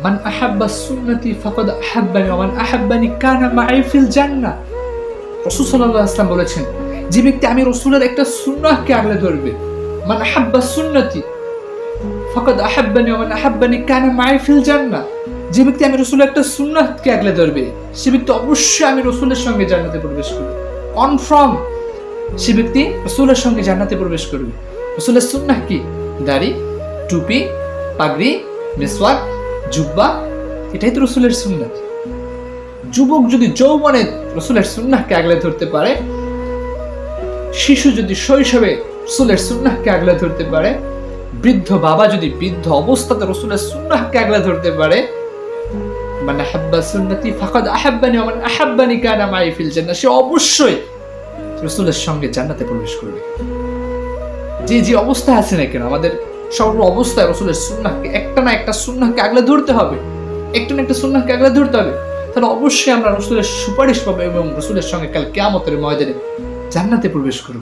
মান আহাব্বা সুন্নতি ফাকাদ আহাব্বানি মান আহাব্বানি কানা মাই ফিল জান্নাহ। রাসূল সাল্লাল্লাহু আলাইহি বলেছেন, যে ব্যক্তি আমি রাসূলের একটা সুন্নাহকে আগলে ধরবে, মান আহাব্বা সুন্নতি ফাকাদ আহাব্বানি মান আহাব্বানি কানা মাই ফিল জান্নাহ। যে ব্যক্তি আমি রসুলের একটা সুন্নাহকে আগলে ধরবে, সে ব্যক্তি অবশ্যই আমি রসুলের সঙ্গে জান্নাতে প্রবেশ করবে। কনফার্ম সে ব্যক্তি রসুলের সঙ্গে জান্নাতে প্রবেশ করবে। রসুলের সুন্নাহ কি? দাড়ি, টুপি, পাগড়ি, মেসওয়াক জুব্বা, এটাই তো রসুলের সুন্নাহ। যুবক যদি যৌবনে রসুলের সুন্নাহকে আগলে ধরতে পারে, শিশু যদি শৈশবে রসুলের সুন্নাহকে আগলে ধরতে পারে, বৃদ্ধ বাবা যদি বৃদ্ধ অবস্থাতে রসুলের সুন্নাহকে আগলে ধরতে পারে মানে হাব্বা ফাকাদ আহাব্বানি মান আহাব্বানি কানা মাই সে অবশ্যই রসুলের সঙ্গে জান্নাতে প্রবেশ করবে। যে যে অবস্থা আছে না কেন, আমাদের সর্ব অবস্থায় রসুলের সুন্নাহকে একটা না একটা সুন্নাহকে আগলে ধরতে হবে। একটা না একটা সুন্নাহকে আগলে ধরতে হবে। তাহলে অবশ্যই আমরা রসুলের সুপারিশ পাবো এবং রসুলের সঙ্গে কাল কেয়ামতের ময়দানে জান্নাতে প্রবেশ করব।